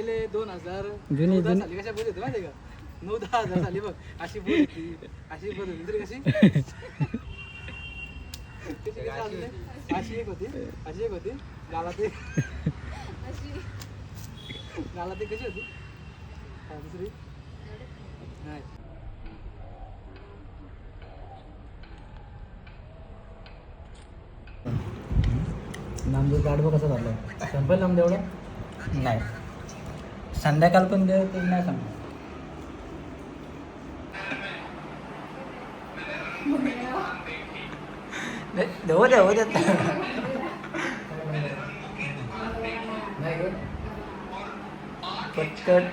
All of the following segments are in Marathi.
पहिले दोन हजार जुनी- नऊ दहा जुनी- साली कशा बोल होते माहिती का? नऊ दहा हजार साली बघ अशी बोल होती अशी बोल होती. दुसरी कशी? कशी कशी असते? अशी एक होती अशी एक होती. गालात एक गालात एक कशी होती? हा, दुसरी. नाही. नामदेव गाडबं कसं झालं संपेल नामदेव एवढं? नाही. संध्याकाळ पण दे ते नाही सांगणार देऊ दे हो देत नाही पटकन.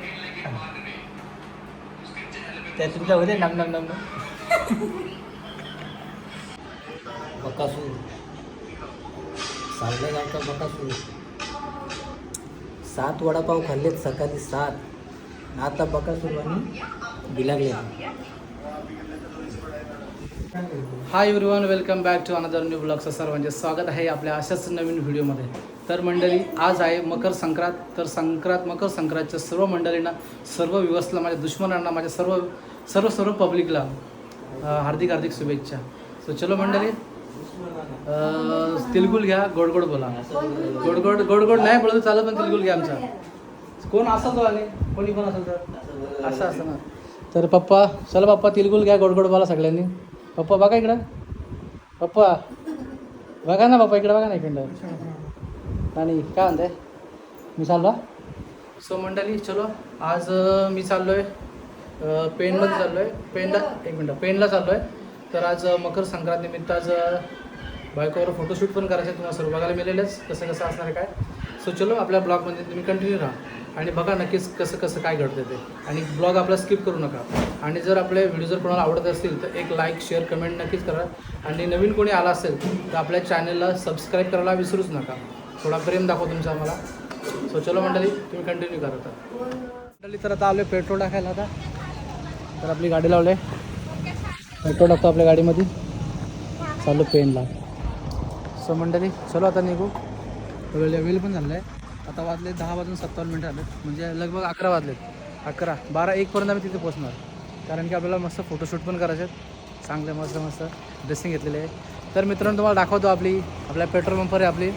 त्या तुमच्या होते नम नम नम बकासूर. चाललं जाता बकासूर. सात वडापाव खाल्लेत सकाळी सात. आता बका सुरुवानी बिलागले. Hi everyone welcome back to another new ब्लॉगचं सर्वांचे स्वागत आहे आपल्या अशाच नवीन व्हिडिओमध्ये. तर मंडळी आज आहे मकर संक्रांत. तर संक्रांत मकर संक्रांतच्या सर्व मंडळींना सर्व व्यवस्थेला माझ्या दुश्मनांना माझ्या सर्व सर्व सर्व पब्लिकला हार्दिक हार्दिक शुभेच्छा. सो चलो मंडळी तिलगुल घ्या गोडगोड बोला. गोडगोड गोड गोड नाही बोलत चालत पण तिलगुल घ्या आमचा कोण असा तो आले कोणी कोण असेल तर? असं असं ना. तर पप्पा चला पप्पा तिलगुल घ्या गोडगोड बोला सगळ्यांनी. पप्पा बघा इकडं. पप्पा बघा ना पप्पा इकडं बघा ना इकडं. आणि काय म्हणते मी चाललो सो मंडळी चलो. आज मी चाललो आहे पेनमध्ये चाललो आहे पेनला एक मिनटं पेनला चाललो आहे तर आज मकर संक्रांतीनिमित्त आज बायकोवर फोटोशूट पण करायचे आहे. तुम्हाला सर्व बघायला मिळेलच. कसं कसं असणार आहे काय? सो चलो आपल्या ब्लॉगमध्ये तुम्ही कंटिन्यू राहा. आणि बघा नक्कीच कसं कसं काय घडतं ते. आणि ब्लॉग आपला स्किप करू नका. आणि जर आपले व्हिडिओ जर कोणाला आवडत असतील तर एक लाईक शेअर कमेंट नक्कीच करा. आणि नवीन कोणी आला असेल तर आपल्या चॅनलला सबस्क्राईब करायला विसरूच नका. थोडा प्रेम दाखव तुमचा आम्हाला. सो चलो मंडळी तुम्ही कंटिन्यू करा आता. मंडळी तर आता आलो पेट्रोल टाकायला आता. तर आपली गाडी लावले पेट्रोल टाकतो आपल्या गाडीमध्ये. चालू पेनला. सो मंडळी चलो आता निघू. वेळ वेळ पण झालं आहे. आता वाजले दहा वाजून सत्तावन्न मिनिटं आले म्हणजे लगभग अकरा वाजलेत. अकरा बारा एकपर्यंत आम्ही तिथे पोहोचणार. कारण की आपल्याला मस्त फोटोशूट पण करायचे आहेत. चांगले मस्त मस्त ड्रेसिंग घेतलेले आहे. तर मित्रांनो तुम्हाला दाखवतो आपली आपल्या पेट्रोल पंपवर आहे आपली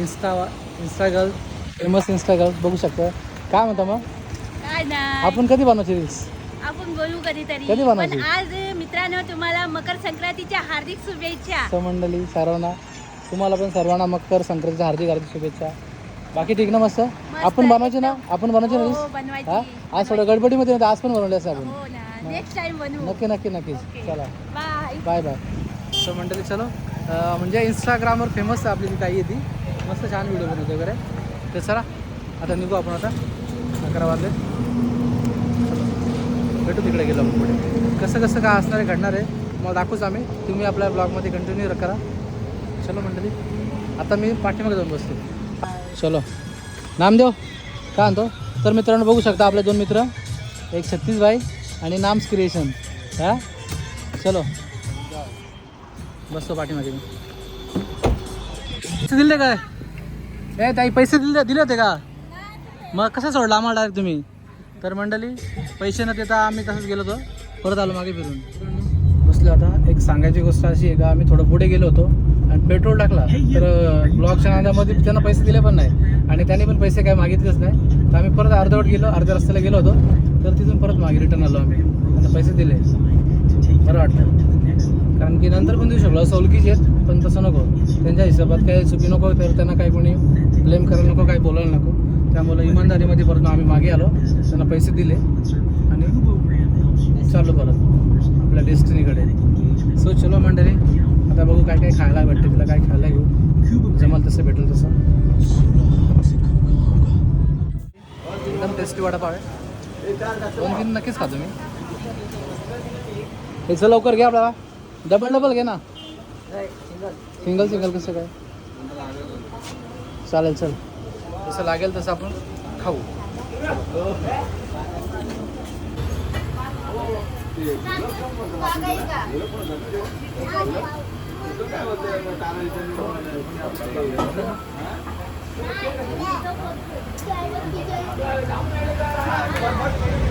insta insta girl famous insta girl बघू शकता. काय म्हणता मग? काय ना आपण कधी बनवायची रील्स आपण बोलू कधीतरी. कधी बनवायची? आज मित्रांनो तुम्हाला मकर संक्रांतीच्या हार्दिक शुभेच्छा. मंडळी सर्वांना. तुम्हाला पण सर्वांना मकर संक्रांतीच्या हार्दिक हार्दिक शुभेच्छा. बाकी ठीक ना मस्त? आपण बनवायचे ना? आपण बनवायचे ना हो, रील्स बनवायची. हा? आज थोडं गडबडीमध्ये होतं, आज पण बनवले असं आपण. हो ना. नेक्स्ट टाइम बनवू. नक्की नक्की नक्कीच. चला. बाय बाय तर मंडळी चलो. म्हणजे इंस्टाग्रामवर फेमस आपली ती ताई ती. मस्त छान व्हिडिओ बनवते वगैरे तर चला आता निघू आपण आता. अकरा वाजले. भेटू तिकडे गेलो आपण पुढे. कसं कसं काय असणार आहे घडणार आहे मग दाखवूच आम्ही. तुम्ही आपल्या ब्लॉगमध्ये कंटिन्यू करा. चलो मंडळी. आता मी पाठीमागे जाऊन बसतो. चलो. नामदेव काय म्हणतो? तर मित्रांनो बघू शकता आपले दोन मित्र. एक छत्तीस भाई आणि नाम्स क्रिएशन. हा? चलो. बसतो पाठीमागे मी. पैसे दिले काय? ए ताई पैसे दिले दिले होते का? मग कसं सोडलं आम्हाला डायरेक्ट तुम्ही? तर मंडळी पैसे न देता आम्ही तसंच गेलो होतो. परत आलो मागे फिरून. बसलो आता. एक सांगायची गोष्ट अशी आहे का आम्ही थोडं पुढे गेलो होतो. आणि पेट्रोल टाकला तर ब्लॉकच्या नांद्यामध्ये त्यांना पैसे दिले पण नाही. आणि त्यांनी पण पैसे काय मागितलेच नाही. तर आम्ही परत अर्धवट गेलो अर्ध्या रस्त्याला गेलो होतो. तर तिथून परत मागे रिटर्न आलो आम्ही. आता पैसे दिले. बरं वाटतं कारण की नंतर पण देऊ शकलो. असं ओळखीचे आहेत पण तसं नको. त्यांच्या हिशोबात काही चुकी नको तर त्यांना काही कोणी ब्लेम करायला नको काही बोलायला नको. त्यामुळे इमानदारीमध्ये परत आम्ही मागे आलो. त्यांना पैसे दिले. आणि चाललो परत. आपल्या डेस्टिनीकडे सो चलो मंडळी. आता बघू काय काय खायला भेटते तिला काय खायला घेऊ. जमाल तसं भेटेल तसं. एकदम टेस्टी वडापाव आहे. दोन तीन नक्कीच खातो मी याचं लवकर घ्या आपल्याला डबल डबल घे ना. सिंगल सिंगल कसं काय? चालेल चल. जसं लागेल तसं आपण खाऊ.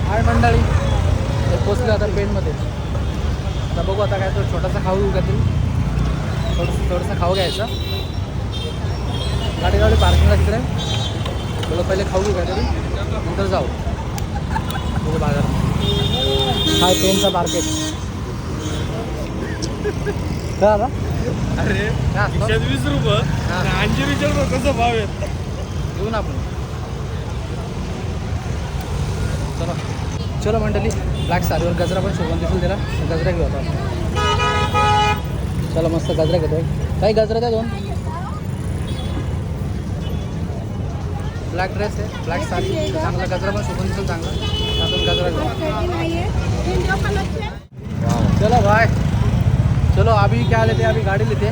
हाय मंडळी पोचलं आता पेंटमध्ये आता बघू आता काय तो छोटासा खाऊ घेऊ काहीतरी थोडंसं थोडंसं खाऊ घ्यायचं. गाडी गाडी पार्किंगला तिकडे. बोला पहिले खाऊ घेऊ काहीतरी नंतर जाऊ. म्हणजे बाजार. हाय पेनचा मार्केट काय अरे? खिशात वीस रुपये. ऐंशी विचार कसं भाव आहे घेऊ ना आपण. चलो. चलो मंडळी ब्लॅक साडीवर गजरा पण शोभून दिसेल त्याला गजरा घेऊ आता. चलो मस्त गजरा घेतोय. काही गजरा द्या दोन? ब्लॅक ड्रेस आहे. ब्लॅक साडी. चांगला गजरा पण शोभून दिसेल चांगला. आपण गजरा घेऊ. चलो भाई चलो अभी क्या लेते अभी गाडी लेते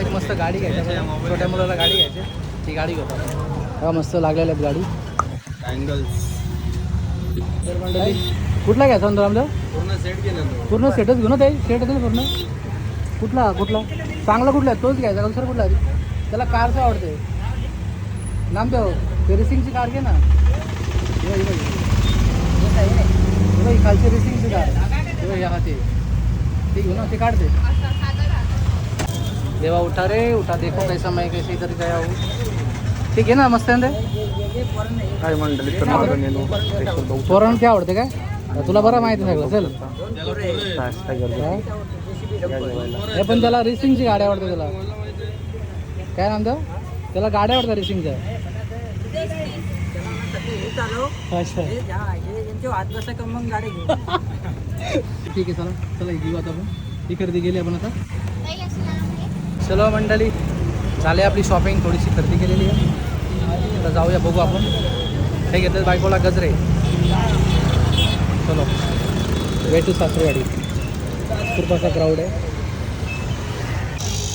एक मस्त गाडी घ्यायची छोट्या मुलाला गाडी घ्यायची ती गाडी घेतो. हा मस्त लागलेल्या आहेत गाडी. अँगल्स तर मंडळी कुठला घ्यायचा नंतर आमचा पूर्ण सेट केलं तो. पूर्ण सेटच घेऊ ना ते सेट असेल पूर्ण. कुठला? कुठला? चांगला कुठला आहे? तोच घ्यायचा. दुसरा कुठला आहे? त्याला कारचं आवडते नाम देव ते रेसिंगची कार घे ना खालची रेसिंगची कार हा ते घेऊ ना ते काढते. देवा उठा रे उठा. देखो कैसा मैं कैसे इधर गया हूँ. ठीक आहे ना मस्त? काय मंडळी तर मागं नेलो पोरांना ते आवडते काय? तुला बरं माहिती आहे सगळं. चल. हे? पण त्याला रेसिंगची गाडी आवडते त्याला. काय म्हणतो त्याला गाड्या आवडतात रेसिंगच्या अच्छा. ठीक आहे चला. चला घेऊ आता आपण. ही खरेदी केली आपण आता. चलो मंडळी झाली आपली शॉपिंग थोडीशी खरेदी केलेली आहे. आता जाऊया बघू आपण. हे घेतलं बायकोला गजरे. चलो. वे टू सासरवाडी. खूप असा क्राऊड आहे.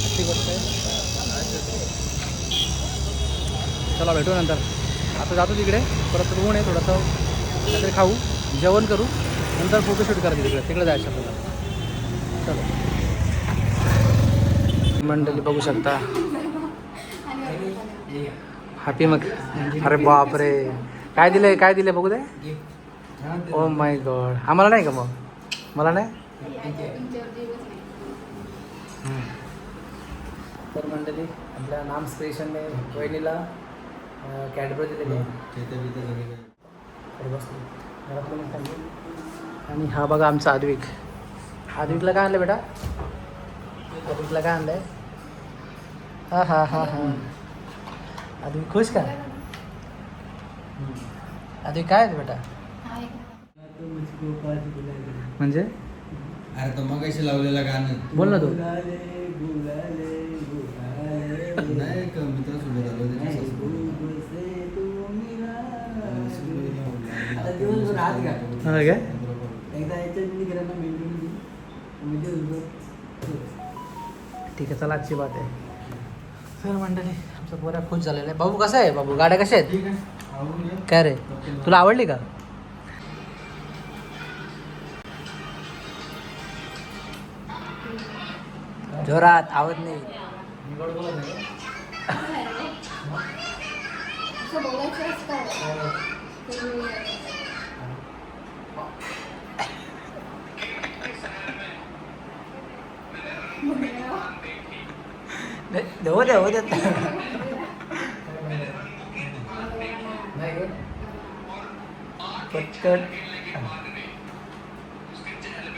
अशी गोष्ट आहे. चला भेटू नंतर. आता जातो तिकडे. परत ऊन आहे थोडंसं. काहीतरी खाऊ. जेवण करू. नंतर फोटोशूट करायचं तिकडे. तिकडे जायचं आपल्याला. चलो. मंडळी बघू शकता. हॅपी मग. अरे बाप रे काय दिले काय दिले बघू दे. Oh my God. आम्हाला नाही का मग? मला नाही. तर मंडळी आपल्या नाम स्टेशनने वहिनीला कॅडबरी दिलेली आहे. बसलो. घरातलं मग. आणि हा बघा आमचा आद्विक. आद्विकला काय आणलं बेटा? आद्विकला काय आणलंय? हा हा हा हा. आद्विक खुश का? आद्विक काय आहे बेटा? म्हणजे? अरे तो मग कशी लावलेला गाणं. बोल ना तू. नाही आलो हात घ्या हा. ठीक आहे चला आजची बात आहे. सर मंडळी आमचा पोऱ्या खुश झालेला आहे. बाबू कसं आहे? बाबू गाड्या कशा आहेत. काय रे? तुला आवडली का? जोरात आवड नाही. हो द्या हो द्या पटकन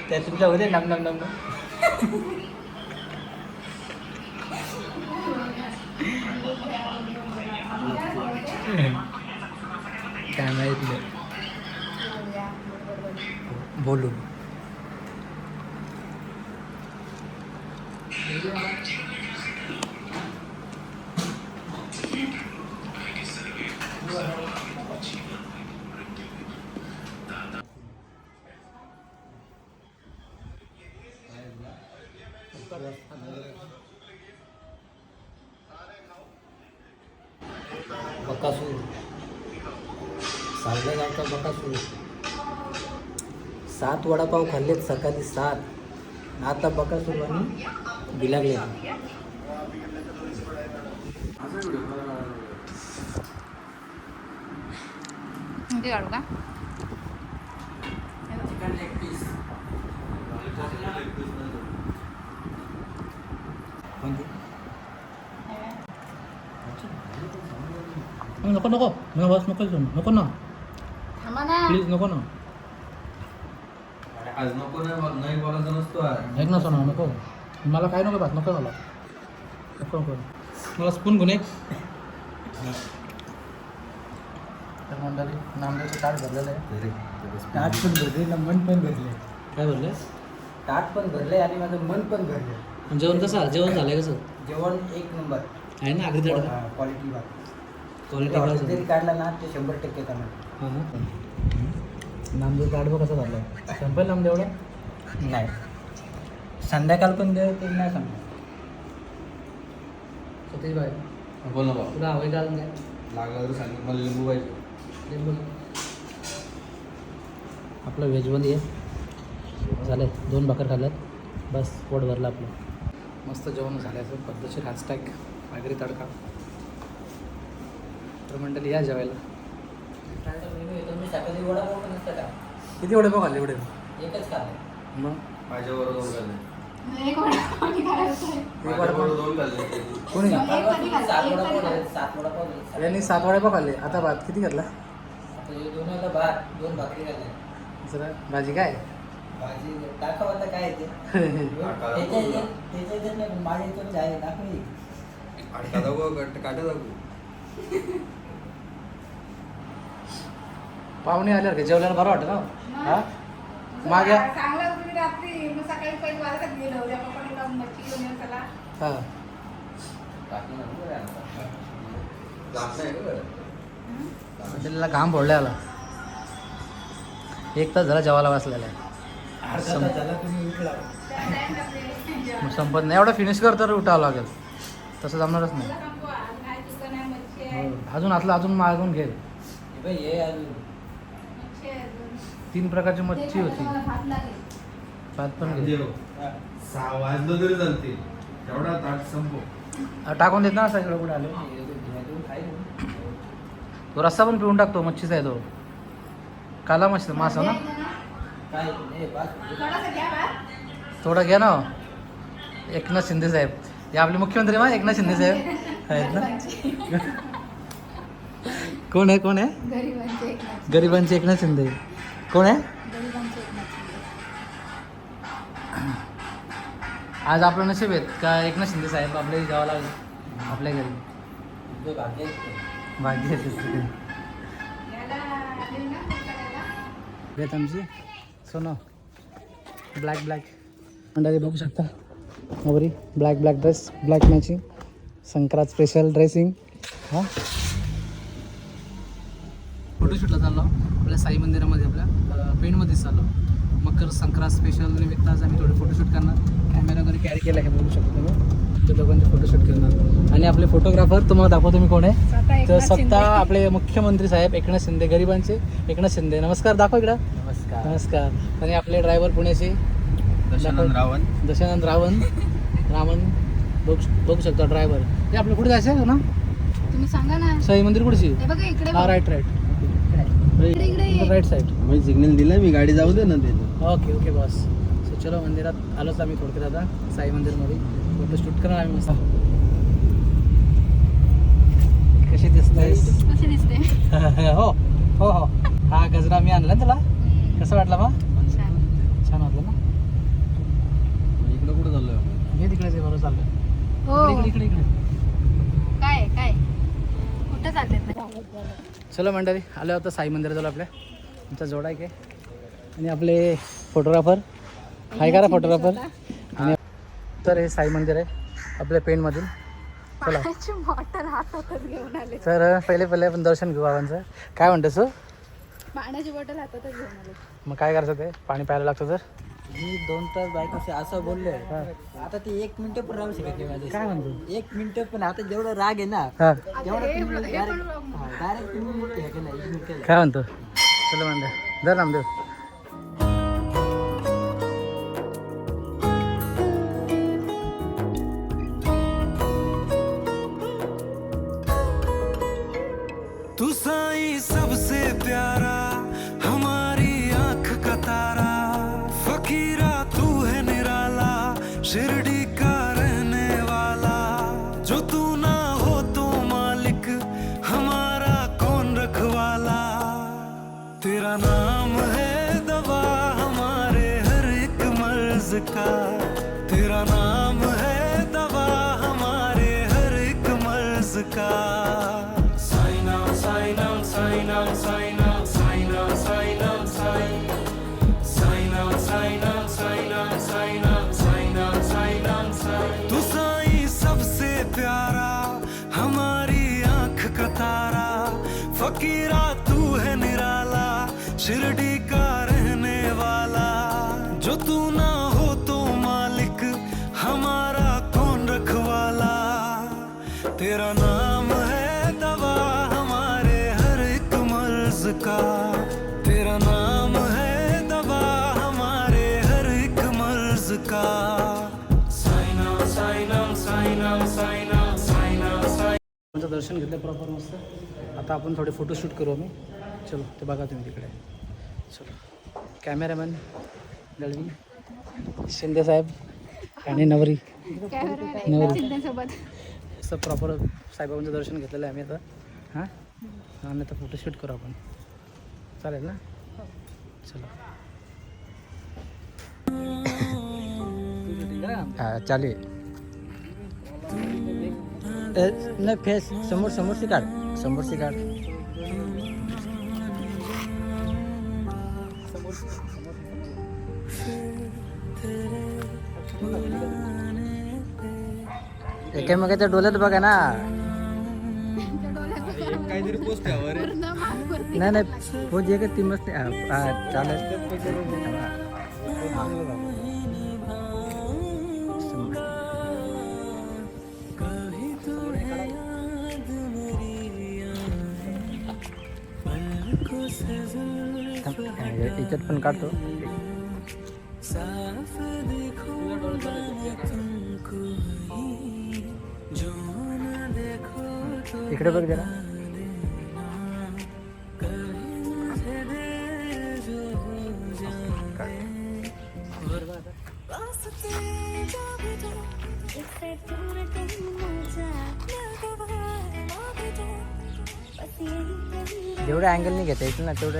त्या तुमच्या होते नम नम नम काय माहीत नाही बोलू सात वडापाव खाल्लेत सकाळी सात. आता बकासूर आणि बिलागले. कोणती काढू का? नको नको. नको बस नको. नको ना. प्लीज नको ना. आज नको नाही बोल- नाही बोलायचं नसतो आज. ऐक ना सोना नको. मला काय नको बात नको मला नको नको. मला स्पून घेऊन एक तर मंडळी नामदेवचं ताट भरलेलं आहे. ताट पण भरले ना मन पण भरले. काय ताट पण भरले आणि माझं मन पण भरले. जेवण कसं? आलं? जेवण झालंय कसं? जेवण एक नंबर. आहे ना क्वालिटी क्वालिटी हॉटेल जरी काढला ना ते शंभर टक्के कमी नामदेव बघ कसं झालं. संपेल नामदेव एवढं? नाही. संध्याकाळ पण देव ते नाही सांगणार सतीश भाई बोल ना भाऊ तुला हवाई घालून काय लागला तर सांग मला लिंबू पाहिजे. लिंबू. आपलं व्हेजमध्ये आहे झालं दोन भाकर खाल्ल्यात. बस पोट भरलं आपलं. मस्त जेवण झाल्याचं पद्धतशीर हॅशटॅग मागरी तडका. तर मंडळी या जेवायला. किती वडे पाव खाल्ले एवढे एकच खाल्लं मग माझ्याबरोबर दोन खाल्ले एक वडा कोणी खायचं आहे? माझ्याबरोबर दोन खाल्ले कोणी एक कधी खाल्लं? सात वडापाव खाल्लं? यांनी आता भात किती घेतला हे जरा भाजी काय भाजी दाखव आता काय आहे ते माझ्या आहे दाखव काटा दाखव पाहुणे आल्यावर का जेवल्याला बरं वाटतं ना? हा? मागे चांगलं तुम्ही रात्री मग सकाळी पहिली वाजता गेलो उद्या पप्पाने मच्छी घेऊन ये चला. हा. घाम फोडले आला एक तास झाला जेवायला बसलेला. आहे संपत नाही. एवढा फिनिश कर तर उठावं लागेल. तसं जमणारच नाही. हो. अजून आतलं अजून मागून घे हे बाई हे अजून मच्छी आहे अजून. तीन प्रकारची मच्छी होती. भात पण. सहा वाजलं तरी चालते तेवढा ताट संपव. टाकून देत ना सगळं कुठे आले? हे. तो रस्सा पण पिऊन टाकतो मच्छीचा आहे तो. काला मच्छी मासा ना. थोडा घ्या ना एकनाथ शिंदे साहेब. हे आपले मुख्यमंत्री मा एकनाथ शिंदे साहेब. आहेत ना? कोण आहे कोण आहे. गरिबांचे एकनाथ शिंदे. कोण आहे. आज आपलं नशीब आहेत का एकनाथ शिंदे साहेब? आपल्या गावाला लागले. आपल्या घरी. भाग्य. भाग्य आमची. सोनो. ब्लॅक ब्लॅक मंडळी बघू शकता. वरी black black dress black matching Sankrant special dressing हां? फोटोशूटला चाललो. आपल्या साई मंदिरामध्ये आपल्या अं, पेणमध्येच चाललो. मकर संक्रांत स्पेशल निमित्त आज आम्ही थोडे फोटोशूट करणार. कॅमेरा वगैरे कॅरी केला आहे बघू शकता तुम्ही? ते दोघांचे फोटोशूट करणार. आणि आपले फोटोग्राफर तुम्हाला दाखवतो मी कोण आहे? तर शिंदे. आपले मुख्यमंत्री साहेब एकनाथ शिंदे गरिबांचे. एकनाथ शिंदे नमस्कार दाखव इकडं. नमस्कार. नमस्कार. आणि आपले ड्रायव्हर पुण्याचे? दशानंद रावण. दशानंद रावण. रावण. बघू बघू शकता ड्रायव्हर हे आपलं कुठे जायचं आहे ना? तुम्ही सांगा ना. साई मंदिर कुठची? हे बघा इकडे हा बघा. राईट राईट राईट साईड मी सिग्नल दिला मी गाडी जाऊ दे ना ते. ओके ओके बॉस सो चलो मंदिरात आलोच आम्ही थोडक्यात आता साई मंदिरमध्ये. फोटो शूट करणार आम्ही मस्त. कशी दिसतेस? कसे दिसते? हो हो हो. हा गजरा मी आणला तुला. कसं वाटला मग छान. वाटलं ना? इकडे कुठं चाललोय? आपण हे तिकडे बरोबर चाललं हो. इकडे इकडे इकडे. काय काय? कुठं चालते चलो मंडळी आलो होतं साई मंदिरात आलो आपल्या. आमचा जोडा आहे आणि आपले फोटोग्राफर. हाय करा फोटोग्राफर. आणि तर हे साई मंदिर आहे आपल्या पेणमधील चला. तर पहिले पहिले आपण दर्शन घेऊ बाबांचं. काय म्हणतेस पाण्याची बॉटल हातातच घेऊन आले. मग काय करायचं ते? पाणी प्यायला लागतं तर? मी दोन तास बायकोशी असं बोललोय. आता ते एक मिनिट पण राहू शकत नाही. काय म्हणतो? एक मिनिट पण आता जेवढा राग आहे ना हां. तेवढा डायरेक्ट डायरेक्ट तुम्ही हे केलं इग्नोर केलं काय म्हणतो? चलो म्हणते. धर नामदेव फकीरा तू है निराला शिरडी दर्शन घेतलं प्रॉपर मस्त. आता आपण थोडे फोटोशूट करू आम्ही. चलो ते बघा तुम्ही तिकडे. चलो. कॅमेरामॅन दळवी शिंदे साहेब आणि नवरी. नवरी सोबत असं प्रॉपर साईबाबांचं दर्शन घेतलेलं आहे आम्ही आता. हां? आणि आता फोटोशूट करू आपण. चालेल ना? चलो. चालेल. नाही फेस समोर समोरची काढ समोरची काढ एकामेकाच्या डोळ्यात बघा ना. काहीतरी पोस्ट नाही नाही पोच एक ती मस्त चालेल. याच्यात पण काढतो. इकडे बघ जरा. जेवढ्या अँगलने घेता येतील ना तेवढं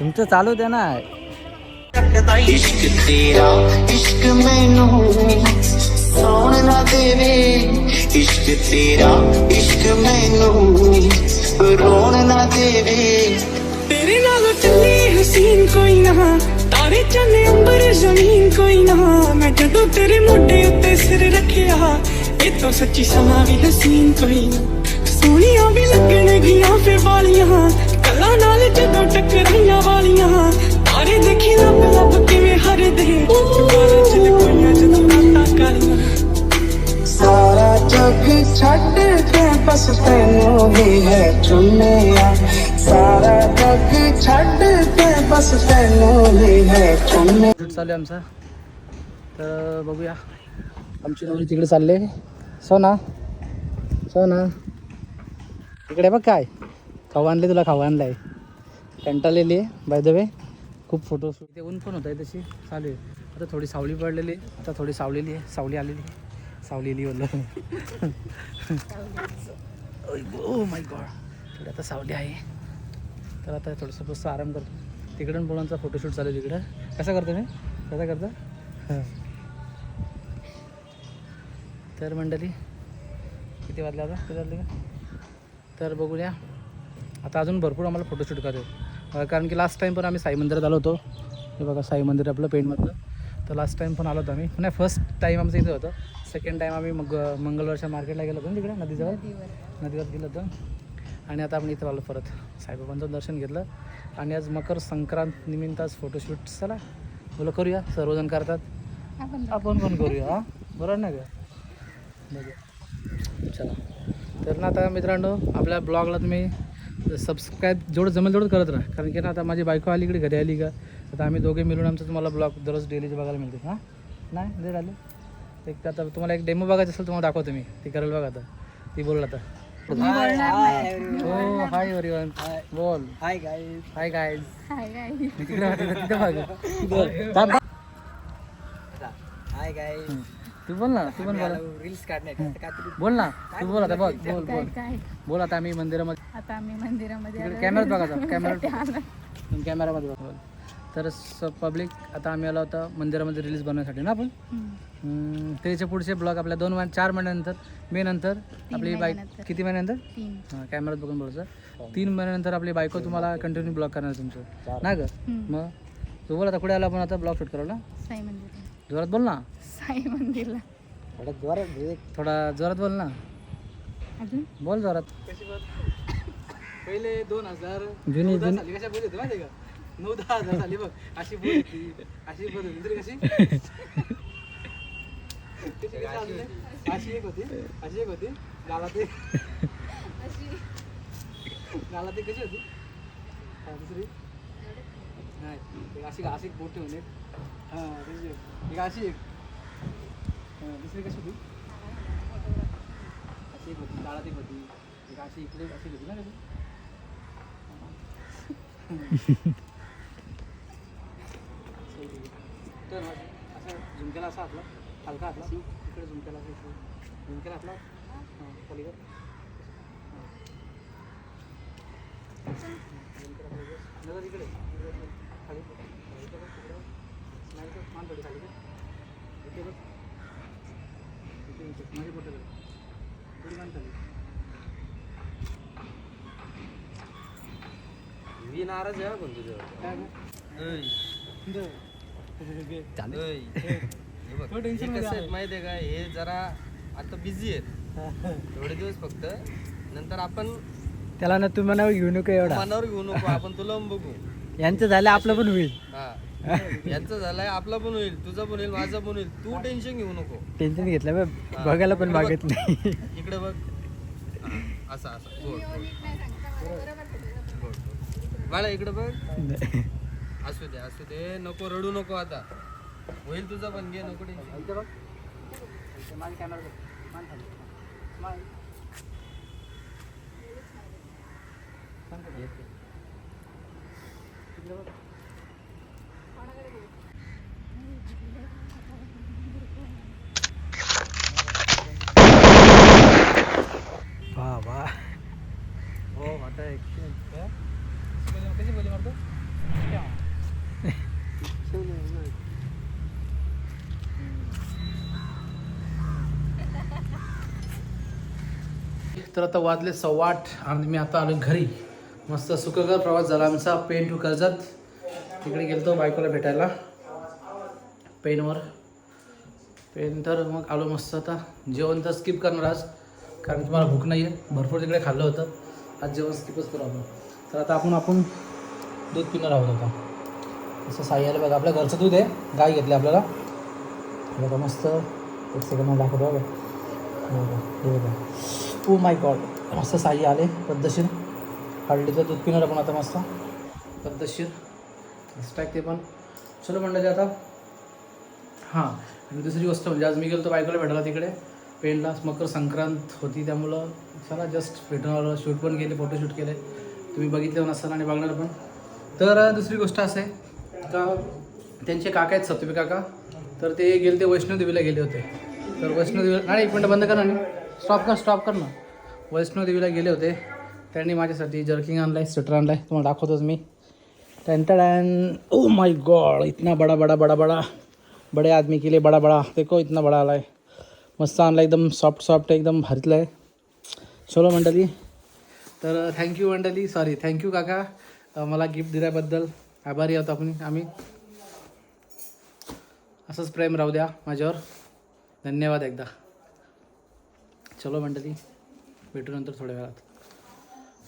तुमचं चालू द्या ना. इश्क तेरा इश्क ਇਸ਼ਕ ਤੇਰਾ ਇਸ਼ਕ ਮੈਨੂੰ ਰੋਣ ਨਾ ਦੇਵੇ। ਤੇਰੇ ਨਾਲ ਚੱਲੇ ਹਸੀਨ ਕੋਈ ਨਾ, ਤਾਰੇ ਚੰਨੇ ਅੰਬਰ ਜ਼ਮੀਨ ਕੋਈ ਨਾ। ਮੈਂ ਜਦੋਂ ਤੇਰੇ ਮੋਢੇ ਉੱਤੇ ਸਿਰ ਰੱਖਿਆ, ਇਹ ਤੋਂ ਸੱਚੀ ਸਮਾਂ ਵੀ ਹਸੀਨ ਕੋਈ ਨਾ। ਸੋਹਣੀਆਂ ਵੀ ਲੱਗਣਗੀਆਂ ਫੇ ਵਾਲੀਆਂ, ਕੱਲਾ ਨਾਲ ਜਦੋਂ ਟੱਕਰੀਆਂ ਵਾਲੀਆਂ। ਤਾਰੇ ਦੇਖੀ ਲੱਭ ਲੱਭ ਕਿਵੇਂ ਹਰਦੇ ਬਾਰਾਂ ਚ ਲਕੋਈਆਂ ਜਦੋਂ ਰਾਤਾਂ ਕਾਲੀਆਂ। सारा जग छड़ के बस तेनू ही है चुनिया। सारा जग छड़ के बस तेनू ही है चालू आहे आमचा. तर बघूया. आमची नवरी तिकडे चालले सोना. सोना. इकडे बघ काय. खाऊ आणले तुला खाऊ आणलाय. कंटाळलेली आहे बाय द वे खूप फोटो ते ऊन पण होत आहे तशी. चालू आहे. आता थोडी सावली पडलेली आहे. आता थोडी सावलेली आहे. सावली आलेली आहे. सावली आली बोललो ओ माय गॉड थोडी आता सावली आहे. तर आता थोडंसं बस आराम करतो. तिकडून मुलांचा फोटोशूट चालू आहे तिकडं. कसा करतो मी? कसा करतो? हां. तर मंडळी किती वाजले आता? किती वाजले? का तर बघूया. आता अजून भरपूर आम्हाला फोटोशूट करायचं कारण की लास्ट टाईम पण आम्ही साई मंदिरात आलो होतो. हे बघा साई मंदिर आपलं पेंटमधलं तर लास्ट टाईम पण आलो होतो आम्ही. नाही फर्स्ट टाईम आमचं इथं होतं. सेकंड टाईम आम्ही मग मंगळवारच्या मार्केटला गेलो होतो ना तिकडे नदीजवळ. नदीवर. गेलो होतो. आणि आता आपण इथं आलो परत. साईबाबांचं दर्शन घेतलं. आणि आज मकर संक्रांत निमित्त आज फोटोशूट चला बोला करूया? सर्वजण करतात. आपण पण. करूया हां? बरोबर नाही का? बघूया. चला. तर ना आता मित्रांनो आपल्या ब्लॉगला तुम्ही सबस्क्राईब जेवढं जमेल तेवढं करत राहा. कारण की ना आता माझी बायको आली इकडे घरी आली का? आता आम्ही दोघे मिळून आमचं तुम्हाला ब्लॉग दररोज डेलीचे बघायला मिळते. हां? नाही? दे आले? एक आता तुम्हाला एक डेमो बघायचं असेल तुम्हाला दाखवतो मी. ती करेल बघा आता. ती बोल आता. हो हाय एव्हरीवन बोल. हाय गाईज हाय गाईज बघ, बघ. गाईज तू बोल ना तू पण बोल. रील्स काढण्यात बोल ना. तू बोल आता बघ बोल काय बोल बोल आता आम्ही मंदिरामध्ये आता आम्ही मंदिरामध्ये. कॅमेऱ्यात बघायचा कॅमेरा. कॅमेरामध्ये बघ. बोल. तर पब्लिक आता आम्ही आलो होता मंदिरामध्ये रील्स बनवण्यासाठी ना आपण? हम्म. त्याच्या पुढचे ब्लॉग आपल्या दोन महिने चार महिन्यानंतर मे नंतर आपली बाईक महिन्यानंतर. किती महिन्यानंतर? तीन. हां कॅमेऱ्यात बघून बोलायचं तीन महिन्यानंतर आपली बायको तुम्हाला कंटिन्यू ब्लॉग करणार तुमचं. ना ग? हम्म. मग? तू बोल आता कुठे आला आपण आता ब्लॉग शूट करायला? साई मंदिर जोरात बोल ना. साई मंदिरला. थोडं जोरात एक थोडा जोरात बोल ना. अजून? बोल जोरात. पहिले दोन हजार जुनी जुनी नऊ दहा हजार झाली बघ. अशी बोल होती. अशी बोल होती. तरी कशी? कशी कशी असते? अशी एक होती. अशी एक होती. गाला ते गाला ते कशी होती? हा, दुसरी. नाही. एक अशी अशी एक बोट ठेवून एक. हां तशी एक. एक अशी एक. हां, दुसरी कशी होती? अशी एक होती. गाळात एक होती. एक अशी इकडे अशी होती ना कशी? तर असं झुमक्याला असा आपला हलका आपला इकडे झुमक्याला असं झुमक्याला आपला हां पलीकडे. नजर इकडे खाली. नाही मान थोडी खाली कर. इथे बघ. इथे इथे. माझी बोटं कर. थोडी मान खाली मी नाराज आहे पण तुझ्यावर काय माहिती आहे का? हे जरा आता बिझी आहेत. थोडे दिवस फक्त. नंतर आपण त्याला ना तू मनावर घेऊ नको एवढा. मनावर घेऊ नको आपण तुला बघू. यांचं झालं आपलं पण होईल. हा. यांचं झालंय आपला पण होईल तुझं पण होईल माझं पण होईल. तू टेन्शन घेऊ नको. टेन्शन घेतलं बघ बघायला पण मागत नाही. इकडे बघ. असं असं. बाळा इकडे बघ. असू दे असू दे. नको रडू नको आता. होईल तुझं पण घे नको टेन्शन इथे बघ इथे माझी कॅमेरा बघ मान खाली स्माईल मान खाली. इकडे बघ. वा वा हो आता एक कशी बोली मारतो तर आता वाजले सव्वा आठ आणि मी आता आलो घरी. मस्त सुखकर प्रवास झाला आमचा पेन टू कर्जत. तिकडे गेलतो बायकोला भेटायला. पेनवर. पेन तर मग आलो मस्त आता. जेवण तर स्किप करणार आज कारण की मला भूक नाही आहे भरपूर तिकडे खाल्लं होतं. आज जेवण स्किपच करू आपण. तर आता आपण आपण दूध पिणार आहोत आता. असं साई आलं बघा आपल्या घरचं दूध आहे. गाय घेतली आपल्याला. बघा मस्त. एक सेकंड दाखवतो बघा. बघा बघा. ओ माय गॉड मस्त साई आले. पद्धतशीर हळदीचं दूध पिणार आपण आता मस्त. पद्धतशीर एक्स्ट्रॅक्ट ते पण. चलो मंडळी आता. हां. आणि दुसरी गोष्ट म्हणजे आज मी गेलो तो बायकोला भेटायला तिकडे. पेनला मकर संक्रांत होती त्यामुळं चला जस्ट भेटून आलो. शूट पण केले फोटोशूट केले. तुम्ही बघितले नसाल आणि बघणार पण. तर दुसरी गोष्ट असं. आहे का त्यांचे काका आहेत सतुबी काका. तर ते गेले ते वैष्णोदेवीला गेले होते. तर वैष्णोदेवी नाही एक मिनटं बंद करा आणि स्टॉप कर स्टॉप कर ना. वैष्णोदेवीला गेले होते. त्यांनी माझ्यासाठी जर्किंग आणलाय स्वेटर आणलाय. तुम्हाला दाखवतोच मी. टॅन ओ माय गॉड इतना बड़ा बड़ा बड़ा बड़ा. बड़े आदमी केले बड़ा बड़ा. देखो इतना बड़ा आला आहे मस्त आणला एकदम सॉफ्ट सॉफ्ट एकदम भारीतला आहे चलो मंडळी तर थँक्यू मंडळी सॉरी थँक्यू काका. मला गिफ्ट दिल्याबद्दल आभारी आहोत आपण आम्ही. असंच प्रेम राहू द्या माझ्यावर. धन्यवाद एकदा. चलो मंडळी भेटू नंतर थोड्या वेळात.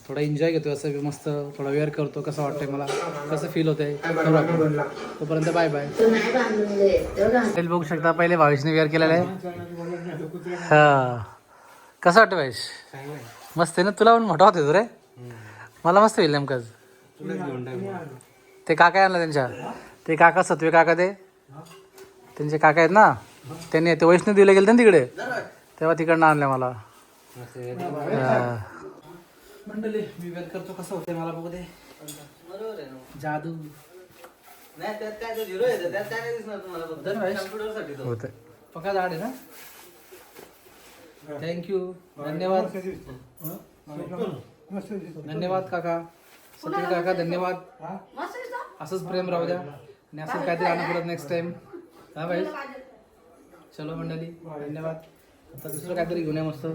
थोडा एन्जॉय घेतो असं मस्त थोडा वेअर करतो कसं वाटतंय मला कसं फील होतंय आहे तोपर्यंत बाय बाय बघू शकता पहिले भावेशने वेअर केलेला आहे. हा. कसं वाटतं भावेश? मस्त आहे ना? तुला पण मोठा होते रे. मला मस्त होईल नेमकंच ते काका आणलं त्यांच्या? ते काका सत्वे काका ते. त्यांचे काका आहेत ना? त्यांनी ते वैष्णव दिले गेले ना तिकडे? तेव्हा तिकडनं आणलं मला. हा. मंडळी मी करतो. कसं होतंय मला बघू दे. बरोबर आहे ना जादू. नाही त्यात काय तर झिरो येतं त्यात काय नाही दिसणार तुम्हाला फक्त. दरवेळेस. कम्प्युटरसाठी तो. होत पका झाड आहे ना? थँक्यू धन्यवाद. धन्यवाद काका. सचिन काका धन्यवाद. असंच प्रेम राहू द्या. आणि असंच काहीतरी आणू परत नेक्स्ट टाइम हा भाई चलो मंडळी धन्यवाद. आता दुसरं काहीतरी घेऊन या मस्त.